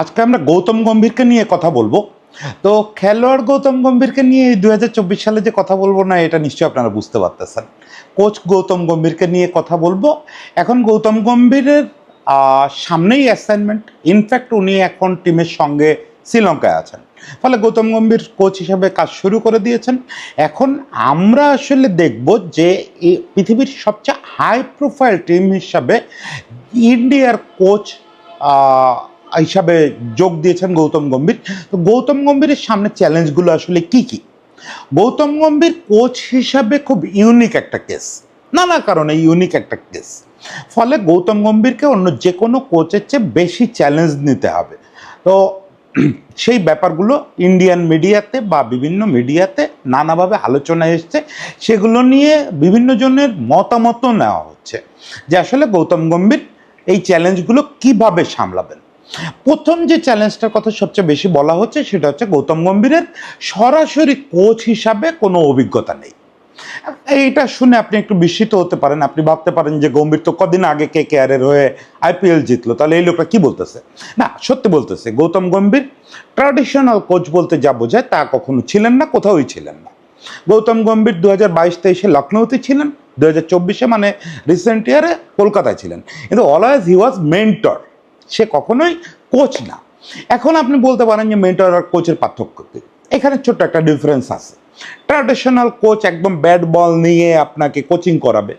আজকে আমরা গৌতম গম্ভীরকে নিয়ে কথা বলব। তো খেলোয়াড় গৌতম গম্ভীরকে নিয়ে দু হাজার চব্বিশ সালে যে কথা বলব না, এটা নিশ্চয়ই আপনারা বুঝতে পারতেছেন। কোচ গৌতম গম্ভীরকে নিয়ে কথা বলব। এখন গৌতম গম্ভীরের সামনেই অ্যাসাইনমেন্ট ইনফ্যাক্ট উনি এখন টিমের সঙ্গে শ্রীলঙ্কায় আছেন। ফলে গৌতম গম্ভীর কোচ হিসাবে কাজ শুরু করে দিয়েছেন। এখন আমরা আসলে দেখব যে পৃথিবীর সবচেয়ে হাই প্রোফাইল টিম হিসাবে ইন্ডিয়ার কোচ হিসাবে যোগ দিয়েছেন গৌতম গম্ভীর। তো গৌতম গম্ভীরের সামনে চ্যালেঞ্জগুলো আসলে কি কি? গৌতম গম্ভীর কোচ হিসাবে খুব ইউনিক একটা কেস নানা কারণে ইউনিক একটা কেস ফলে গৌতম গম্ভীরকে অন্য যে কোনো কোচের চেয়ে বেশি চ্যালেঞ্জ নিতে হবে। তো সেই ব্যাপারগুলো ইন্ডিয়ান মিডিয়াতে বা বিভিন্ন মিডিয়াতে নানাভাবে আলোচনায় এসছে। সেগুলো নিয়ে বিভিন্ন জনের মতামতও নেওয়া হচ্ছে যে আসলে গৌতম গম্ভীর এই চ্যালেঞ্জগুলো কীভাবে সামলাবেন। প্রথম যে চ্যালেঞ্জটার কথা সবচেয়ে বেশি বলা হচ্ছে সেটা হচ্ছে গৌতম গম্ভীরের সরাসরি কোচ হিসাবে কোনো অভিজ্ঞতা নেই। এইটা শুনে আপনি একটু বিস্মিত হতে পারেন। আপনি ভাবতে পারেন যে গম্ভীর তো কদিন আগে কে কেয়ারের হয়ে আইপিএল জিতলো। তাহলে এই লোকটা কি বলতেছে? না, সত্যি বলতেছে, গৌতম গম্ভীর ট্র্যাডিশনাল কোচ বলতে যা বোঝায় তা কখনো ছিলেন না, কোথাওই ছিলেন না। গৌতম গম্ভীর দু হাজার বাইশ তেইশে লখনৌতে ছিলেন দু হাজার চব্বিশে মানে রিসেন্ট ইয়ারে কলকাতায় ছিলেন। কিন্তু অলওয়েজ হি ওয়াজ মেন্টর সে কখনোই কোচ না। এখন আপনি বলতে পারেন যে মেন্টর আর কোচের পার্থক্য এখানে ছোট্ট একটা ডিফারেন্স আছে। ট্র্যাডিশনাল কোচ একদম ব্যাট বল নিয়ে আপনাকে কোচিং করাবে।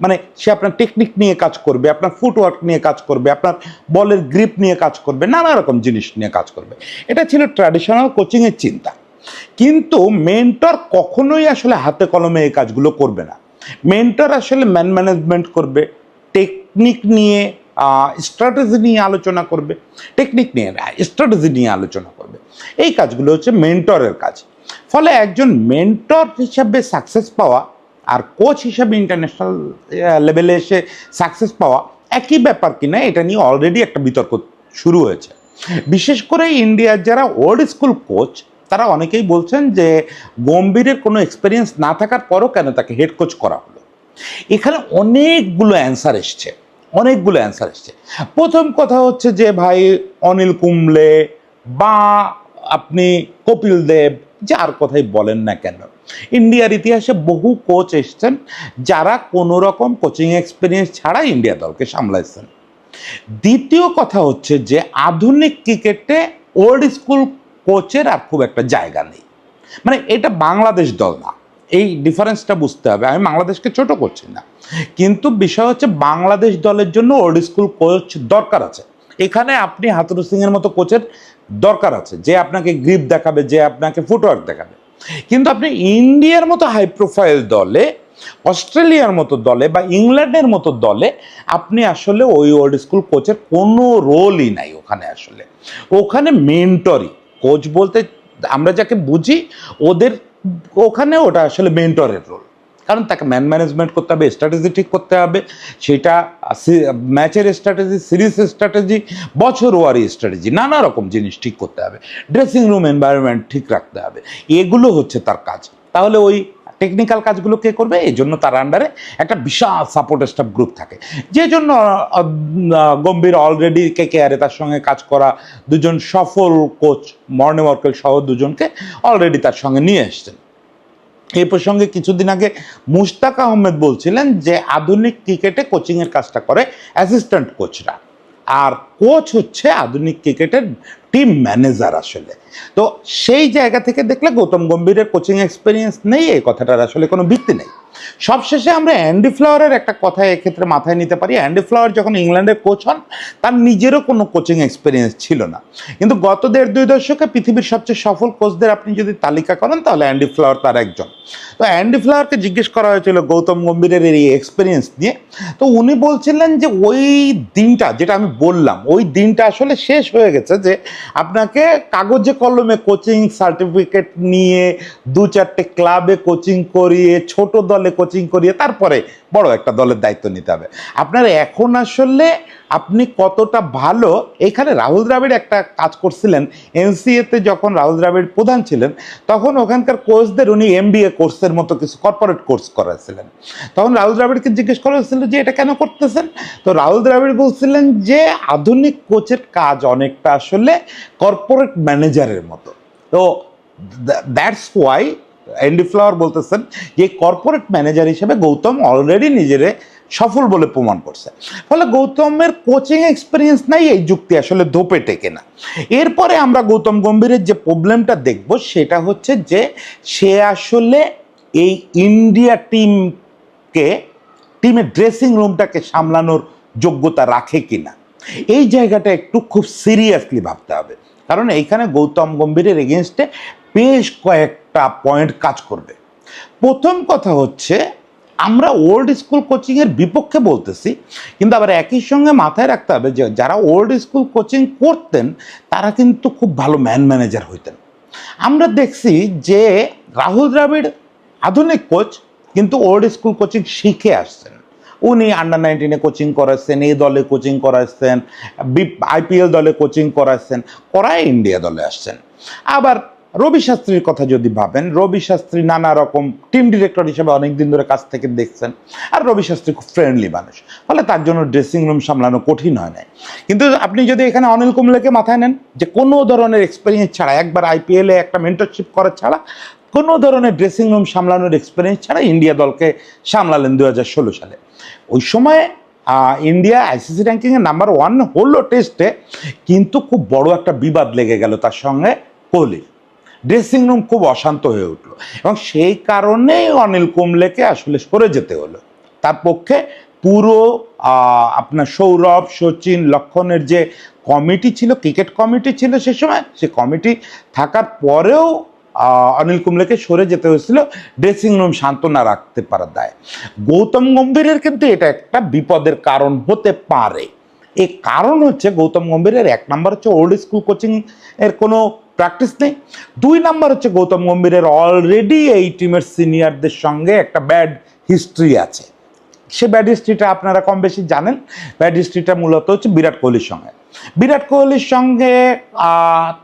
মানে সে আপনার টেকনিক নিয়ে কাজ করবে, আপনার ফুটওয়ার্ক নিয়ে কাজ করবে, আপনার বলের গ্রিপ নিয়ে কাজ করবে, নানা রকম জিনিস নিয়ে কাজ করবে। এটা ছিল ট্র্যাডিশনাল কোচিংয়ের চিন্তা। কিন্তু মেন্টর কখনোই আসলে হাতে কলমে এই কাজগুলো করবে না। মেন্টর আসলে ম্যান ম্যানেজমেন্ট করবে। টেকনিক নিয়ে স্ট্র্যাটেজি নিয়ে আলোচনা করবে টেকনিক নিয়ে স্ট্র্যাটেজি নিয়ে আলোচনা করবে। এই কাজগুলো হচ্ছে মেন্টরের কাজ। ফলে একজন মেন্টর হিসাবে সাকসেস পাওয়া আর কোচ হিসাবে ইন্টারন্যাশনাল লেভেলে এসে সাকসেস পাওয়া একই ব্যাপার কিনা এটা নিয়ে অলরেডি একটা বিতর্ক শুরু হয়েছে। বিশেষ করে ইন্ডিয়ার যারা ওল্ড স্কুল কোচ তারা অনেকেই বলছেন যে গম্ভীরের কোনো এক্সপিরিয়েন্স না থাকার পরও কেন তাকে হেড কোচ করা হলো? এখানে অনেকগুলো অ্যান্সার এসছে। অনেকগুলো অ্যান্সার এসছে। প্রথম কথা হচ্ছে যে ভাই, অনিল কুম্বলে বা আপনি কপিল দেব, যার কথাই বলেন না কেন। ইন্ডিয়ার ইতিহাসে বহু কোচ এসছেন যারা কোনো রকম কোচিং এক্সপিরিয়েন্স ছাড়া ইন্ডিয়া দলকে সামলাইছেন। দ্বিতীয় কথা হচ্ছে যে আধুনিক ক্রিকেটে ওল্ড স্কুল কোচের আর খুব একটা জায়গা নেই। মানে এটা বাংলাদেশ দল না। এই ডিফারেন্সটা বুঝতে হবে। আমি বাংলাদেশকে ছোট করছি না। কিন্তু বিষয় হচ্ছে বাংলাদেশ দলের জন্য ওল্ড স্কুল কোচ দরকার আছে। এখানে আপনি হাতুরু সিং এর মতো কোচের দরকার আছে। যে আপনাকে গ্রিপ দেখাবে, যে আপনাকে ফুটওয়ার্ক দেখাবে। কিন্তু আপনি ইন্ডিয়ার মতো হাই প্রোফাইল দলে, অস্ট্রেলিয়ার মতো দলে বা ইংল্যান্ডের মতো দলে আপনি আসলে ওই ওল্ড স্কুল কোচের কোনো রোলই নাই ওখানে আসলে। ওখানে মেন্টরি কোচ বলতে আমরা যাকে বুঝি, ওদের ওখানে ওটা আসলে মেন্টরের রোল কারণ তাকে ম্যান ম্যানেজমেন্ট করতে হবে স্ট্র্যাটেজি ঠিক করতে হবে। সেটা ম্যাচের স্ট্র্যাটেজি সিরিজ স্ট্র্যাটেজি বছর ওয়ারি স্ট্র্যাটেজি নানা রকম জিনিস ঠিক করতে হবে। ড্রেসিং রুম এনভায়রনমেন্ট ঠিক রাখতে হবে। এগুলো হচ্ছে তার কাজ। তাহলে ওই টেকনিক্যাল কাজগুলো কে করবে? এই জন্য তার আন্ডারে একটা বিশাল সাপোর্ট স্টাফ গ্রুপ থাকে। যে জন্য গম্ভীর অলরেডি কে কে আরে তার সঙ্গে কাজ করা দুজন সফল কোচ মর্নে ওয়ার্কেল সহ দুজনকে অলরেডি তার সঙ্গে নিয়ে এসছেন। এই প্রসঙ্গে কিছুদিন আগে মুশতাক আহমেদ বলছিলেন যে, আধুনিক ক্রিকেটে কোচিংয়ের কাজটা করে অ্যাসিস্ট্যান্ট কোচরা আর কোচ হচ্ছে আধুনিক ক্রিকেটের টিম ম্যানেজার আসলে। তো সেই জায়গা থেকে দেখলে গৌতম গম্ভীরের কোচিং এক্সপিরিয়েন্স নেই, এই কথাটার আসলে কোনো ভিত্তি নেই। সবশেষে আমরা অ্যান্ডি ফ্লাওয়ারের একটা কথা এক্ষেত্রে মাথায় নিতে পারি। অ্যান্ডি ফ্লাওয়ার যখন ইংল্যান্ডের কোচ হন, তার নিজেরও কোনো কোচিং এক্সপিরিয়েন্স ছিল না। কিন্তু গত দেড় দুই দশকে পৃথিবীর সবচেয়ে সফল কোচদের আপনি যদি তালিকা করেন, তাহলে অ্যান্ডি ফ্লাওয়ার তার একজন। তো অ্যান্ডি ফ্লাওয়ারকে জিজ্ঞেস করা হয়েছিল গৌতম গম্ভীরের এই এক্সপিরিয়েন্স নিয়ে। তো উনি বলছিলেন যে, ওই দিনটা, যেটা আমি বললাম, ওই দিনটা আসলে শেষ হয়ে গেছে যে, আপনাকে কাগজে কলমে কোচিং সার্টিফিকেট নিয়ে দু চারটে ক্লাবে কোচিং করিয়ে, ছোট দলে দলে কোচিং করিয়ে তারপরে বড় একটা দলের দায়িত্ব নিতে হবে। আপনার এখন আসলে আপনি কতটা ভালো, এখানে রাহুল দ্রাবিড় একটা কাজ করছিলেন এনসিএতে যখন রাহুল দ্রাবিড় প্রধান ছিলেন, তখন ওখানকার কোচদের উনি এমবিএ কোর্সের মতো কিছু কর্পোরেট কোর্স করাছিলেন। তখন রাহুল দ্রাবিড়কে জিজ্ঞেস করা হয়েছিল যে, এটা কেন করতেছেন? তো রাহুল দ্রাবিড় বলছিলেন যে, আধুনিক কোচের কাজ অনেকটা আসলে কর্পোরেট ম্যানেজারের মতো। তো দ্যাটস ওয়াই এন্ডি ফ্লাওয়ার বলতেছেন যে কর্পোরেট ম্যানেজার হিসেবে গৌতম অলরেডি নিজেরে সফল বলে প্রমাণ করছে। ফলে গৌতমের কোচিং এক্সপিরিয়েন্স নাই, এই যুক্তি আসলে ধোপে টেকে না। এরপরে আমরা গৌতম গম্ভীরের যে প্রবলেমটা দেখব, সেটা হচ্ছে যে, সে আসলে এই ইন্ডিয়া টিমকে টিমের ড্রেসিং রুমটাকে সামলানোর যোগ্যতা রাখে কিনা, এই জায়গাটা একটু খুব সিরিয়াসলি ভাবতে হবে। কারণ এইখানে গৌতম গম্ভীরের এগেনস্টে বেশ কয়েকটা পয়েন্ট কাজ করবে। প্রথম কথা হচ্ছে, আমরা ওল্ড স্কুল কোচিংয়ের বিপক্ষে বলতেছি, কিন্তু আবার একই সঙ্গে মাথায় রাখতে হবে যে, যারা ওল্ড স্কুল কোচিং করতেন, তারা কিন্তু খুব ভালো ম্যান ম্যানেজার হইতেন। আমরা দেখছি যে, রাহুল দ্রাবিড় আধুনিক কোচ কিন্তু ওল্ড স্কুল কোচিং শিখে আসছেন। উনি আন্ডার নাইনটিনে কোচিং করাচ্ছেন, এই দলে কোচিং করাচ্ছেন আইপিএল দলে কোচিং করাচ্ছেন, করায় ইন্ডিয়া দলে আসছেন। আবার রবি শাস্ত্রীর কথা যদি ভাবেন, রবি শাস্ত্রী নানা রকম টিম ডিরেক্টর হিসেবে অনেক দিন ধরে কাছ থেকে দেখছেন। আর রবি শাস্ত্রী খুব ফ্রেন্ডলি মানুষ। ফলে তার জন্য ড্রেসিং রুম সামলানো কঠিন হয় নাই। কিন্তু আপনি যদি এখানে অনিল কুমলেকে মাথায় নেন, যে কোনো ধরনের এক্সপিরিয়েন্স ছাড়া, একবার আইপিএলে একটা মেন্টরশিপ করা ছাড়া, কোনো ধরনের ড্রেসিং রুম সামলানোর এক্সপিরিয়েন্স ছাড়া ইন্ডিয়া দলকে সামলালেন দু হাজার ষোলো সালে। ওই সময় ইন্ডিয়া আইসিসি র্যাঙ্কিংয়ে নাম্বার ওয়ান হলো টেস্টে কিন্তু খুব বড় একটা বিবাদ লেগে গেল তার সঙ্গে কোহলির। ড্রেসিং রুম খুব অশান্ত হয়ে উঠল। এবং সেই কারণেই অনিল কুম্বলেকে আসলে সরে যেতে হলো। তার পক্ষে পুরো আপনার সৌরভ, সচিন, লক্ষণের যে কমিটি ছিল, ক্রিকেট কমিটি ছিল সে সময়, সে কমিটি থাকার পরেও অনিল কুম্বলেকে সরে যেতে হয়েছিল ড্রেসিং রুম শান্ত না রাখতে পারার দায়। গৌতম গম্ভীরের কিন্তু এটা একটা বিপদের কারণ হতে পারে। এই কারণ হচ্ছে গৌতম গম্ভীরের এক নাম্বার হচ্ছে ওল্ড স্কুল কোচিং এর কোনো প্র্যাকটিস নেই। দুই নাম্বার হচ্ছে গৌতম গম্ভীরের অলরেডি এই টিমের সিনিয়রদের সঙ্গে একটা ব্যাড হিস্ট্রি আছে। সে ব্যাড হিস্ট্রিটা আপনারা কম বেশি জানেন। ব্যাড হিস্ট্রিটা মূলত হচ্ছে বিরাট কোহলির সঙ্গে। বিরাট কোহলির সঙ্গে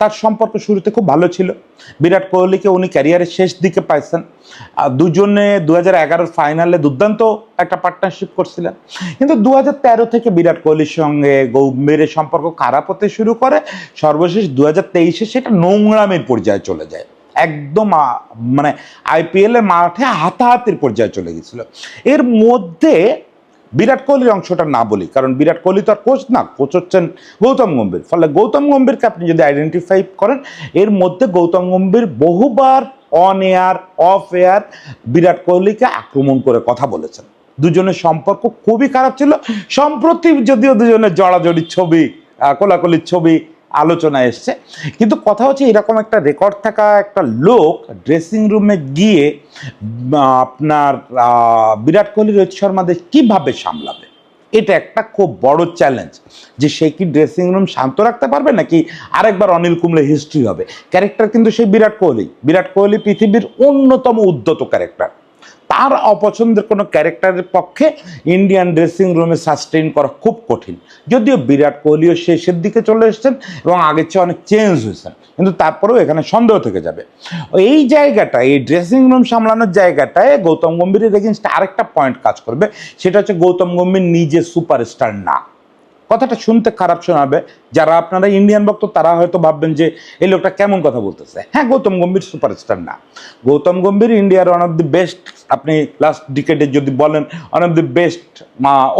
তার সম্পর্ক শুরুতে খুব ভালো ছিল। বিরাট কোহলিকে উনি ক্যারিয়ারের শেষ দিকে পাইছেন। দুজনে দু হাজার ফাইনালে দুর্দান্ত একটা পার্টনারশিপ করছিলেন। কিন্তু দু হাজার তেরো থেকে বিরাট কোহলির সঙ্গে গম্ভীরের সম্পর্ক খারাপ হতে শুরু করে। সর্বশেষ দু হাজার সেটা নোংরামের পর্যায়ে চলে যায়। একদম মানে আইপিএল এর মাঠে হাতাহাতির পর্যায়ে চলে গেছিল এর মধ্যে বিরাট কোহলির অংশটা না বলি, কারণ বিরাট কোহলি তো আর কোচ না কোচ হচ্ছেন গৌতম গম্ভীর। ফলে গৌতম গম্ভীরকে আপনি যদি আইডেন্টিফাই করেন, এর মধ্যে গৌতম গম্ভীর বহুবার on air off air Virat কোহলিকে আক্রমণ করে কথা বলেছেন। দুজনের সম্পর্ক খুবই খারাপ ছিল। সম্প্রতি যদিও দুজনের জড়াজড়ির ছবি কোলাকুলির ছবি আলোচনায় এসছে। কিন্তু কথা হচ্ছে এরকম একটা রেকর্ড থাকা একটা লোক ড্রেসিং রুমে গিয়ে আপনার বিরাট কোহলি, রোহিত শর্মাদের কীভাবে সামলাবে? এটা একটা খুব বড় চ্যালেঞ্জ যে সে কি ড্রেসিং রুম শান্ত রাখতে পারবে নাকি আরেকবার অনিল কুমলে হিস্ট্রি হবে? ক্যারেক্টার কিন্তু সেই বিরাট কোহলি। বিরাট কোহলি পৃথিবীর অন্যতম উদ্যত ক্যারেক্টার তার অপছন্দের কোনো ক্যারেক্টারের পক্ষে ইন্ডিয়ান ড্রেসিং রুমে সাস্টেইন করা খুব কঠিন। যদিও বিরাট কোহলিও শেষের দিকে চলে এসছেন এবং আগের চেয়ে অনেক চেঞ্জ হয়েছেন। কিন্তু তারপরেও এখানে সন্দেহ থেকে যাবে। এই জায়গাটা এই ড্রেসিং রুম সামলানোর জায়গাটায় গৌতম গম্ভীরের এগেনস্ট আরেকটা পয়েন্ট কাজ করবে। সেটা হচ্ছে গৌতম গম্ভীর নিজে সুপারস্টার না। কথাটা শুনতে খারাপ শোনাবে। যারা আপনারা ইন্ডিয়ান ভক্ত, তারা হয়তো ভাববেন যে, এই লোকটা কেমন কথা বলতেছে? হ্যাঁ গৌতম গম্ভীর সুপারস্টার না। গৌতম গম্ভীর ইন্ডিয়ার ওয়ান অফ দি বেস্ট আপনি লাস্ট ডিকেটে যদি বলেন one of the best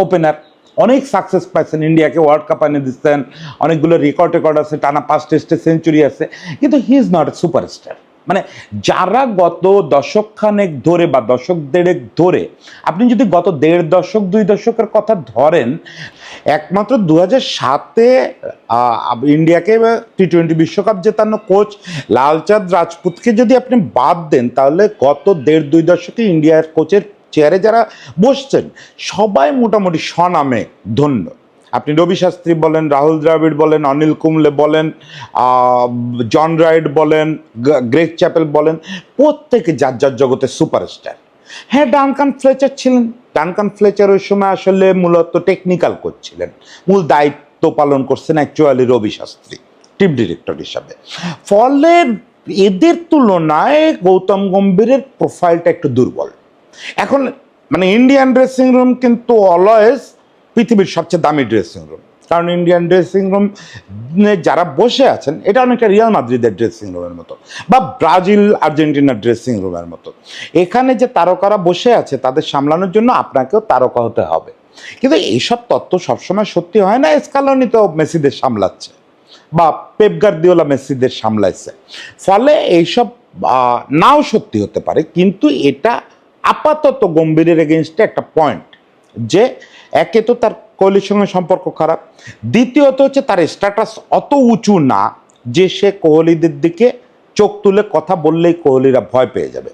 opener অনেক সাকসেস পাইছেন ইন্ডিয়াকে ওয়ার্ল্ড কাপ এনে দিচ্ছেন। অনেকগুলো রেকর্ড রেকর্ড আছে, টানা পাঁচ টেস্টে সেঞ্চুরি আছে। কিন্তু he is not a superstar মানে যারা গত দশক খানেক ধরে বা দশক দেড়েক ধরে, আপনি যদি গত দেড় দশক, দুই দশকের কথা ধরেন, একমাত্র দু হাজার সাতে ইন্ডিয়াকে টি টোয়েন্টি বিশ্বকাপ জেতানো কোচ লালচাঁদ রাজপুতকে যদি আপনি বাদ দেন, তাহলে গত দেড়, দুই দশকে ইন্ডিয়ার কোচের চেয়ারে যারা বসছেন, সবাই মোটামুটি স্বনামে ধন্য। আপনি রবি শাস্ত্রী বলেন, রাহুল দ্রাবিড় বলেন, অনিল কুমলে বলেন জন রাইড বলেন গ্রেগ চ্যাপেল বলেন, প্রত্যেকে যার যার জগতের সুপারস্টার। হ্যাঁ ডানকান ফ্লেচার ছিলেন। ডানকান ফ্লেচার ওই সময় আসলে মূলত টেকনিক্যাল করছিলেন মূল দায়িত্ব পালন করছেন actually Ravi Shastri team director হিসাবে। ফলে এদের তুলনায় গৌতম গম্ভীরের প্রোফাইলটা একটু দুর্বল। এখন মানে ইন্ডিয়ান ড্রেসিং রুম কিন্তু অলওয়েজ পৃথিবীর সবচেয়ে দামি ড্রেসিং রুম কারণ ইন্ডিয়ান ড্রেসিং রুম যারা বসে আছেন, এটা অনেকটা রিয়াল মাদ্রিদের ড্রেসিং রুমের মতো বা ব্রাজিল আর্জেন্টিনার ড্রেসিং রুমের মতো। এখানে যে তারকারা বসে আছে, তাদের সামলানোর জন্য আপনাকেও তারকা হতে হবে। কিন্তু এইসব তত্ত্ব সবসময় সত্যি হয় না এসকালনি তো মেসিদের সামলাচ্ছে বা পেপগার দিওলা মেসিদের সামলাইছে। ফলে এইসব নাও সত্যি হতে পারে, কিন্তু এটা আপাতত গম্ভীরের এগেনস্টে একটা পয়েন্ট যে একে তো তার কোহলির সঙ্গে সম্পর্ক খারাপ দ্বিতীয়ত হচ্ছে তার স্ট্যাটাস অত উঁচু না যে সে কোহলিদের দিকে চোখ তুলে কথা বললেই কোহলিরা ভয় পেয়ে যাবে।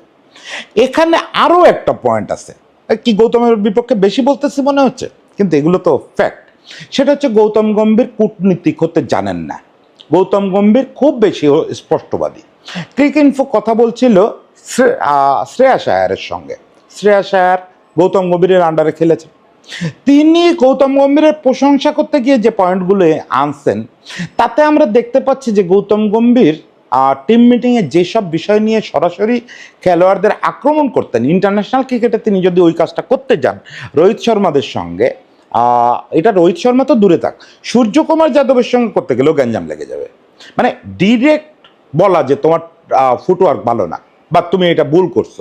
এখানে আরও একটা পয়েন্ট আছে। কি গৌতমের বিপক্ষে বেশি বলতেছি মনে হচ্ছে? কিন্তু এগুলো তো ফ্যাক্ট সেটা হচ্ছে গৌতম গম্ভীর কূটনীতিক হতে জানেন না। গৌতম গম্ভীর খুব বেশি স্পষ্টবাদী। ক্রিক ইনফো কথা বলছিল শ্রে- আহ, শ্রেয়াস আয়ারের সঙ্গে। শ্রেয়াস আয়ার গৌতম গম্ভীরের আন্ডারে খেলেছেন। তিনি গৌতম গম্ভীরের প্রশংসা করতে গিয়ে যে পয়েন্টগুলো আনছেন, তাতে আমরা দেখতে পাচ্ছি যে গৌতম গম্ভীর টিম মিটিংয়ে যেসব বিষয় নিয়ে সরাসরি খেলোয়াড়দের আক্রমণ করতেন ইন্টারন্যাশনাল ক্রিকেটে তিনি যদি ওই কাজটা করতে যান, রোহিত শর্মাদের সঙ্গে এটা রোহিত শর্মা তো দূরে থাক, সূর্যকুমার যাদবের সঙ্গে করতে গেলেও গ্যাঞ্জাম লেগে যাবে। মানে ডিরেক্ট বলা যে তোমার ফুটওয়ার্ক ভালো না। বা তুমি এটা ভুল করছ।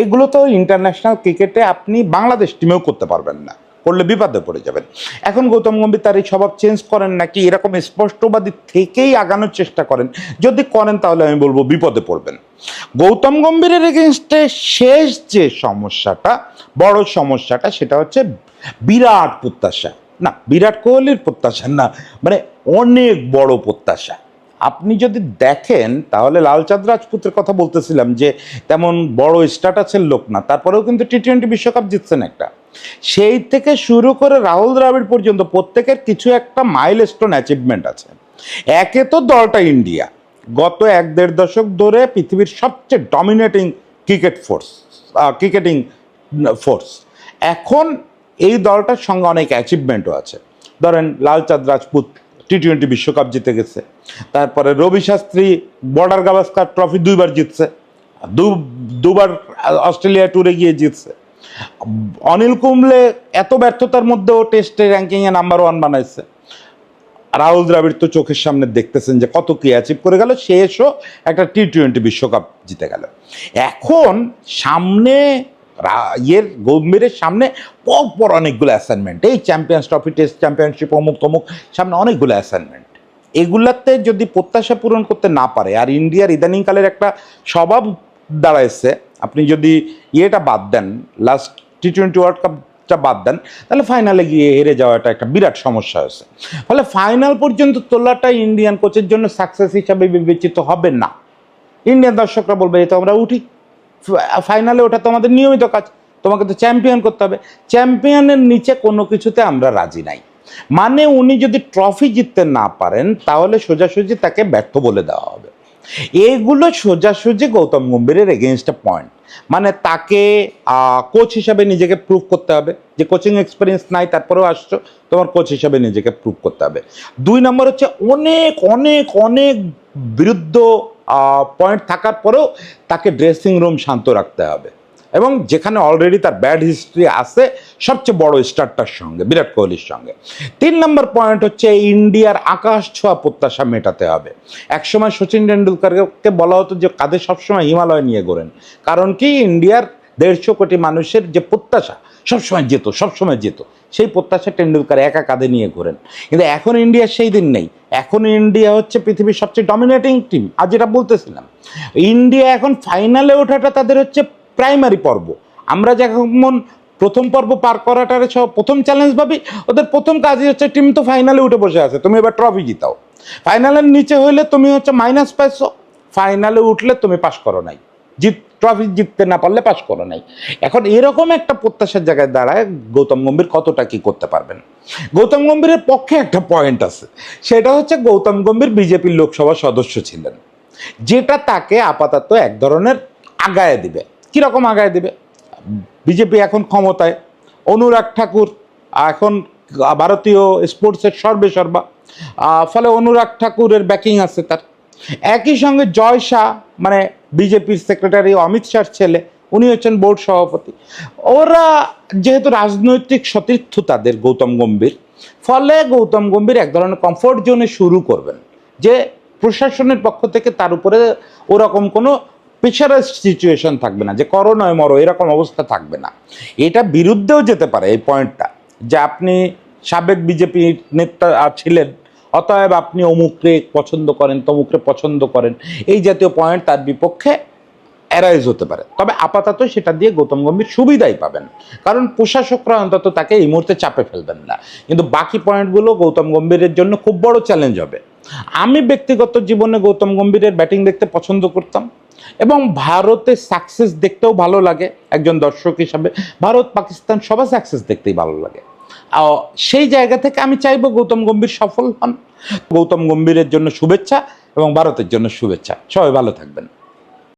এগুলো তো ইন্টারন্যাশনাল ক্রিকেটে আপনি বাংলাদেশ টিমেও করতে পারবেন না। করলে বিপদে পড়ে যাবেন। এখন গৌতম গম্ভীর তার এই স্বভাব চেঞ্জ করেন নাকি এরকম স্পষ্টবাদী থেকেই আগানোর চেষ্টা করেন? যদি করেন তাহলে আমি বলব বিপদে পড়বেন। গৌতম গম্ভীরের এগেনস্টে শেষ যে সমস্যাটা, বড় সমস্যাটা সেটা হচ্ছে বিরাট প্রত্যাশা। না, বিরাট কোহলির প্রত্যাশা না মানে অনেক বড় প্রত্যাশা। আপনি যদি দেখেন, তাহলে লালচাঁদ রাজপুতের কথা বলতেছিলাম যে, তেমন বড় স্ট্যাটাসের লোক না। তারপরেও কিন্তু টি টোয়েন্টি বিশ্বকাপ জিতছেন একটা। সেই থেকে শুরু করে রাহুল দ্রাবিড় পর্যন্ত প্রত্যেকের কিছু একটা মাইল স্টোন অ্যাচিভমেন্ট আছে। একে তো দলটা ইন্ডিয়া। গত এক দেড় দশক ধরে পৃথিবীর সবচেয়ে dominating cricket force cricketing force এখন এই দলটার সঙ্গে অনেক অ্যাচিভমেন্টও আছে। ধরেন লালচাঁদ রাজপুত টি টোয়েন্টি বিশ্বকাপ জিতে গেছে। তারপরে রবি শাস্ত্রী বর্ডার গাভাস্কার ট্রফি দুইবার জিতছে। দু, দুবার অস্ট্রেলিয়া ট্যুরে গিয়ে জিতছে। অনিল কুম্বলে এত ব্যর্থতার মধ্যেও টেস্টে র্যাঙ্কিংয়ে নাম্বার ওয়ান বানাইছে। রাহুল দ্রাবিড় তো চোখের সামনে দেখতেছেন যে কত কি অ্যাচিভ করে গেল শেষও একটা টি টোয়েন্টি বিশ্বকাপ জিতে গেল। এখন সামনে ইয়ের গম্ভীরের সামনে পরপর অনেকগুলো অ্যাসাইনমেন্ট এই চ্যাম্পিয়ন্স ট্রফি টেস্ট চ্যাম্পিয়নশিপ অমুক তমুক, সামনে অনেকগুলো অ্যাসাইনমেন্ট এগুলাতে যদি প্রত্যাশা পূরণ করতে না পারে, আর ইন্ডিয়ার ইদানিংকালের একটা স্বভাব দাঁড়াইছে, আপনি যদি ইয়েটা বাদ দেন লাস্ট টি টোয়েন্টি ওয়ার্ল্ড কাপটা বাদ দেন, তাহলে ফাইনালে গিয়ে হেরে যাওয়াটা একটা বিরাট সমস্যা হয়েছে। ফলে ফাইনাল পর্যন্ত তোলাটা ইন্ডিয়ান কোচের জন্য সাকসেস হিসাবে বিবেচিত হবে না। ইন্ডিয়ান দর্শকরা বলবে তো আমরা উঠি। ফাইনালে ওটা তো আমাদের নিয়মিত কাজ। তোমাকে তো চ্যাম্পিয়ন করতে হবে। চ্যাম্পিয়নের নিচে কোনো কিছুতে আমরা রাজি নাই। মানে উনি যদি ট্রফি জিততে না পারেন, তাহলে সোজাসুজি তাকে ব্যর্থ বলে দেওয়া হবে। এইগুলো সোজাসুজি গৌতম গম্ভীরের এগেনস্ট পয়েন্ট মানে তাকে কোচ হিসাবে নিজেকে প্রুভ করতে হবে। যে কোচিং এক্সপিরিয়েন্স নাই, তারপরেও আসছো, তোমার কোচ হিসাবে নিজেকে প্রুভ করতে হবে। দুই নম্বর হচ্ছে অনেক অনেক অনেক বিরুদ্ধ পয়েন্ট থাকার পরেও তাকে ড্রেসিং রুম শান্ত রাখতে হবে। এবং যেখানে অলরেডি তার ব্যাড হিস্ট্রি আছে, সবচেয়ে বড় স্টারটার সঙ্গে, বিরাট কোহলির সঙ্গে। তিন নম্বর পয়েন্ট হচ্ছে ইন্ডিয়ার আকাশ ছোঁয়া প্রত্যাশা মেটাতে হবে। একসময় সচিন টেন্ডুলকারকে বলা হতো যে কাদের সবসময় হিমালয় নিয়ে গড়েন কারণ কি? ইন্ডিয়ার দেড়শো কোটি মানুষের যে প্রত্যাশা সবসময় যেত সবসময় যেত। সেই প্রত্যাশা টেন্ডুলকার একা কাঁধে নিয়ে ঘোরেন। কিন্তু এখন ইন্ডিয়ার সেই দিন নেই। এখন ইন্ডিয়া হচ্ছে পৃথিবীর সবচেয়ে ডমিনেটিং টিম আজ যেটা বলতেছিলাম, ইন্ডিয়া এখন ফাইনালে ওঠাটা তাদের হচ্ছে প্রাইমারি পর্ব। আমরা যেমন প্রথম পর্ব পার করাটার সব প্রথম চ্যালেঞ্জ ভাবি, ওদের প্রথম কাজই হচ্ছে টিম তো ফাইনালে উঠে বসে আছে। তুমি এবার ট্রফি জিতাও। ফাইনালের নিচে হইলে তুমি হচ্ছে মাইনাস পাইছো। ফাইনালে উঠলে তুমি পাস করো নাই। জিত ট্রফি জিততে না পারলে পাস করো নাই। এখন এরকম একটা প্রত্যাশার জায়গায় দাঁড়ায় গৌতম গম্ভীর কতটা কি করতে পারবেন? গৌতম গম্ভীরের পক্ষে একটা পয়েন্ট আছে। সেটা হচ্ছে গৌতম গম্ভীর বিজেপির লোকসভা সদস্য ছিলেন। যেটা তাকে আপাতত এক ধরনের আগায় দিবে। কীরকম আগায় দিবে? বিজেপি এখন ক্ষমতায়। অনুরাগ ঠাকুর এখন ভারতীয় স্পোর্টসের সর্বে সর্বা ফলে অনুরাগ ঠাকুরের ব্যাকিং আছে তার। একই সঙ্গে জয় শাহ মানে বিজেপির সেক্রেটারি অমিত শাহর ছেলে, উনি হচ্ছেন বোর্ড সভাপতি। ওরা যেহেতু রাজনৈতিক সতীর্থ তাদের গৌতম গম্ভীর, ফলে গৌতম গম্ভীর এক ধরনের কমফোর্ট জোনে শুরু করবেন, যে প্রশাসনের পক্ষ থেকে তার উপরে ওরকম কোনো প্রেশারাইজ সিচুয়েশন থাকবে না, যে করো নয় মরো, এরকম অবস্থা থাকবে না। এটা বিরুদ্ধেও যেতে পারে এই পয়েন্টটা যে আপনি সাবেক বিজেপি নেতা ছিলেন অতএব আপনি অমুককে পছন্দ করেন, তমুককে পছন্দ করেন। এই জাতীয় পয়েন্ট তার বিপক্ষে অ্যারাইজ হতে পারে। তবে আপাতত সেটা দিয়ে গৌতম গম্ভীর সুবিধাই পাবেন। কারণ প্রশাসকরা অন্তত তাকে এই মুহূর্তে চাপে ফেলবেন না। কিন্তু বাকি পয়েন্টগুলো গৌতম গম্ভীরের জন্য খুব বড় চ্যালেঞ্জ হবে। আমি ব্যক্তিগত জীবনে গৌতম গম্ভীরের ব্যাটিং দেখতে পছন্দ করতাম। এবং ভারতের সাকসেস দেখতেও ভালো লাগে। একজন দর্শক হিসাবে ভারত পাকিস্তান সবার সাকসেস দেখতেই ভালো লাগে। সেই জায়গা থেকে আমি চাইব গৌতম গম্ভীর সফল হন। গৌতম গম্ভীরের জন্য শুভেচ্ছা এবং ভারতের জন্য শুভেচ্ছা। সবাই ভালো থাকবেন।